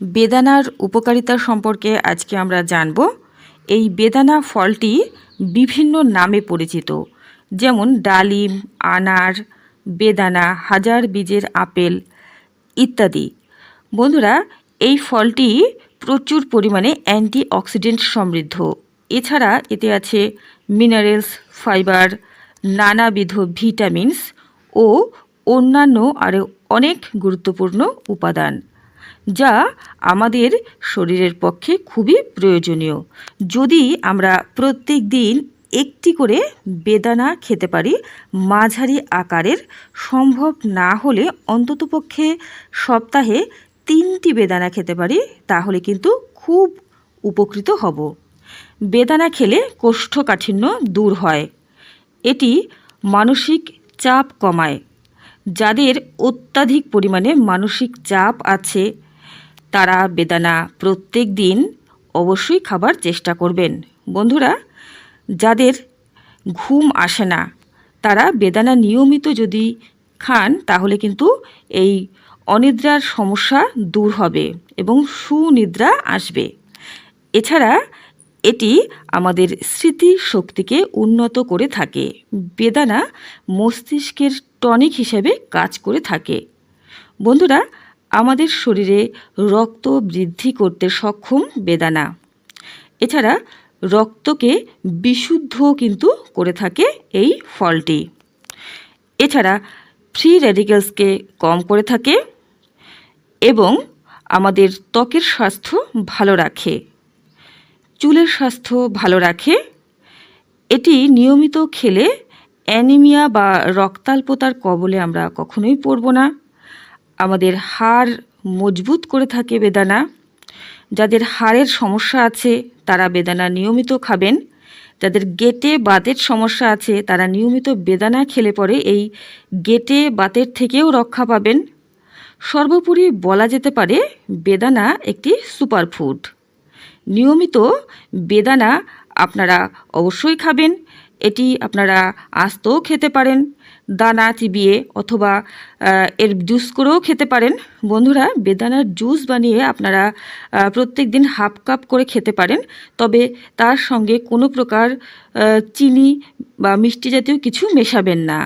বেদানার উপকারিতা সম্পর্কে আজকে আমরা জানব। এই বেদানা ফলটি বিভিন্ন নামে পরিচিত, যেমন ডালিম, আনার, বেদানা, হাজার বীজের আপেল ইত্যাদি। বন্ধুরা, এই ফলটি প্রচুর পরিমাণে অ্যান্টিঅক্সিডেন্ট সমৃদ্ধ। এছাড়া এতে আছে মিনারেলস, ফাইবার, নানাবিধ ভিটামিনস ও অন্যান্য আরও অনেক গুরুত্বপূর্ণ উপাদান। যা আমাদের শরীরের পক্ষে খুবই প্রয়োজনীয়। যদি আমরা প্রত্যেক দিন একটি করে বেদানা খেতে পারি, মাঝারি আকারের, সম্ভব না হলে অন্ততপক্ষে সপ্তাহে তিনটি বেদানা খেতে পারি, তাহলে কিন্তু খুব উপকৃত হব। বেদানা খেলে কোষ্ঠকাঠিন্য দূর হয়। এটি মানসিক চাপ কমায়। যাদের অত্যাধিক পরিমাণে মানসিক চাপ আছে, তারা বেদানা প্রত্যেক দিন অবশ্যই খাবার চেষ্টা করবেন। বন্ধুরা, যাদের ঘুম আসে না, তারা বেদানা নিয়মিত যদি খান, তাহলে কিন্তু এই অনিদ্রার সমস্যা দূর হবে এবং সুনিদ্রা আসবে। এছাড়া এটি আমাদের স্মৃতি শক্তিকে উন্নত করে থাকে। বেদানা মস্তিষ্কের টনিক হিসেবে কাজ করে থাকে। বন্ধুরা, আমাদের শরীরে রক্ত বৃদ্ধি করতে সক্ষম বেদানা। এছাড়া রক্তকে বিশুদ্ধ কিন্তু করে থাকে এই ফলটি। এছাড়া ফ্রি রেডিক্যালসকে কম করে থাকে এবং আমাদের ত্বকের স্বাস্থ্য ভালো রাখে। চুলের স্বাস্থ্য ভালো রাখে। এটি নিয়মিত খেলে অ্যানিমিয়া বা রক্তাল্পতার কবলে আমরা কখনোই পড়ব না। আমাদের হাড় মজবুত করে থাকে বেদানা। যাদের হাড়ের সমস্যা আছে, তারা বেদানা নিয়মিত খাবেন। যাদের গেটে বাতের সমস্যা আছে, তারা নিয়মিত বেদানা খেলে পরে এই গেটে বাতের থেকেও রক্ষা পাবেন। সর্বোপরি বলা যেতে পারে, বেদানা একটি সুপারফুড। নিয়মিত বেদানা আপনারা অবশ্যই খাবেন। এটি আপনারা আস্তও খেতে পারেন, দানা চিবিয়ে অথবা এর জুস করেও খেতে পারেন। বন্ধুরা, বেদানার জুস বানিয়ে আপনারা প্রত্যেক দিন হাফ কাপ করে খেতে পারেন। তবে তার সঙ্গে কোনো প্রকার চিনি বা মিষ্টি জাতীয় কিছু মেশাবেন না।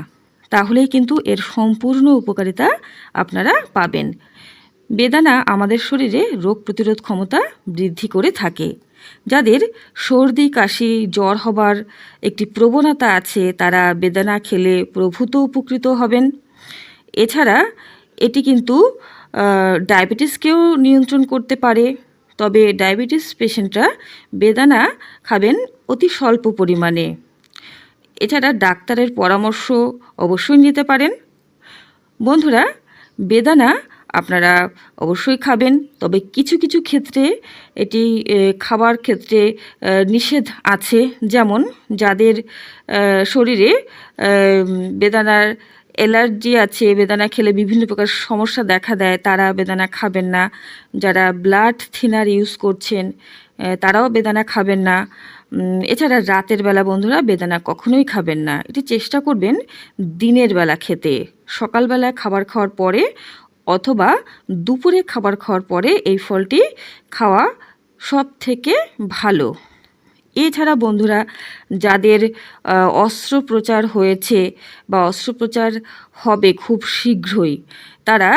তাহলেই কিন্তু এর সম্পূর্ণ উপকারিতা আপনারা পাবেন। বেদানা আমাদের শরীরে রোগ প্রতিরোধ ক্ষমতা বৃদ্ধি করে থাকে। যাদের সর্দি, কাশি, জ্বর হবার একটি প্রবণতা আছে, তারা বেদানা খেলে প্রভূত উপকৃত হবেন। এছাড়া এটি কিন্তু ডায়াবেটিসকেও নিয়ন্ত্রণ করতে পারে। তবে ডায়াবেটিস পেশেন্টরা বেদানা খাবেন অতি স্বল্প পরিমাণে। এছাড়া ডাক্তারের পরামর্শ অবশ্যই নিতে পারেন। বন্ধুরা, বেদানা আপনারা অবশ্যই খাবেন। তবে কিছু কিছু ক্ষেত্রে এটি খাবার ক্ষেত্রে নিষেধ আছে। যেমন যাদের শরীরে বেদানার অ্যালার্জি আছে, বেদানা খেলে বিভিন্ন প্রকার সমস্যা দেখা দেয়, তারা বেদানা খাবেন না। যারা ব্লাড থিনার ইউজ করছেন তারাও বেদানা খাবেন না। এছাড়া রাতের বেলা বন্ধুরা বেদানা কখনোই খাবেন না। এটি চেষ্টা করবেন দিনের বেলা খেতে। সকালবেলা খাবার খাওয়ার পরে অথবা দুপুরে খাবার খাওয়ার পরে এই ফলটি খাওয়া সব থেকে ভালো। এছাড়া বন্ধুরা, যাদের অস্ত্রোপচার হয়েছে বা অস্ত্রোপচার হবে খুব শীঘ্রই, তারা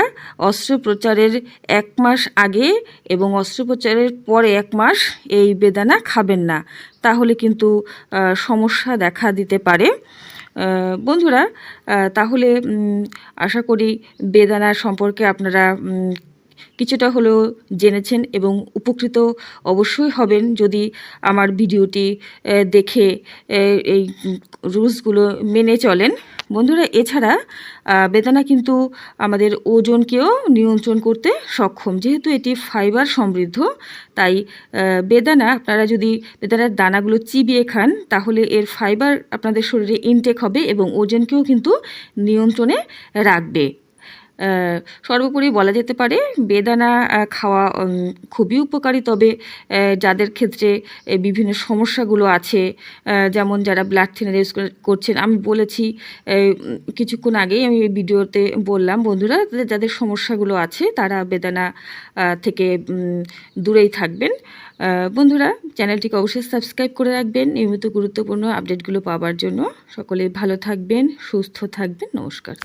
অস্ত্রোপচারের এক মাস আগে এবং অস্ত্রোপচারের পরে এক মাস এই বেদানা খাবেন না। তাহলে কিন্তু সমস্যা দেখা দিতে পারে। বন্ধুরা তাহলে আশা করি বেদানা সম্পর্কে আপনারা কিছুটা হলেও জেনেছেন এবং উপকৃত অবশ্যই হবেন যদি আমার ভিডিওটি দেখে এই রুলসগুলো মেনে চলেন। বন্ধুরা, এছাড়া বেদানা কিন্তু আমাদের ওজনকেও নিয়ন্ত্রণ করতে সক্ষম। যেহেতু এটি ফাইবার সমৃদ্ধ, তাই বেদানা, আপনারা যদি বেদানার দানাগুলো চিবিয়ে খান, তাহলে এর ফাইবার আপনাদের শরীরে ইনটেক হবে এবং ওজনকেও কিন্তু নিয়ন্ত্রণে রাখবে। সর্বোপরি বলা যেতে পারে বেদানা খাওয়া খুবই উপকারী। তবে যাদের ক্ষেত্রে বিভিন্ন সমস্যাগুলো আছে যেমন যারা ব্লাড থিনার ইউজ করছেন, আমি বলেছি কিছুক্ষণ আগেই আমি ভিডিওতে বললাম, বন্ধুরা যাদের সমস্যাগুলো আছে, তারা বেদানা থেকে দূরেই থাকবেন। বন্ধুরা, চ্যানেলটিকে অবশ্যই সাবস্ক্রাইব করে রাখবেন। নিয়মিত গুরুত্বপূর্ণ আপডেটগুলো পাওয়ার জন্য। সকলে ভালো থাকবেন, সুস্থ থাকবেন। নমস্কার।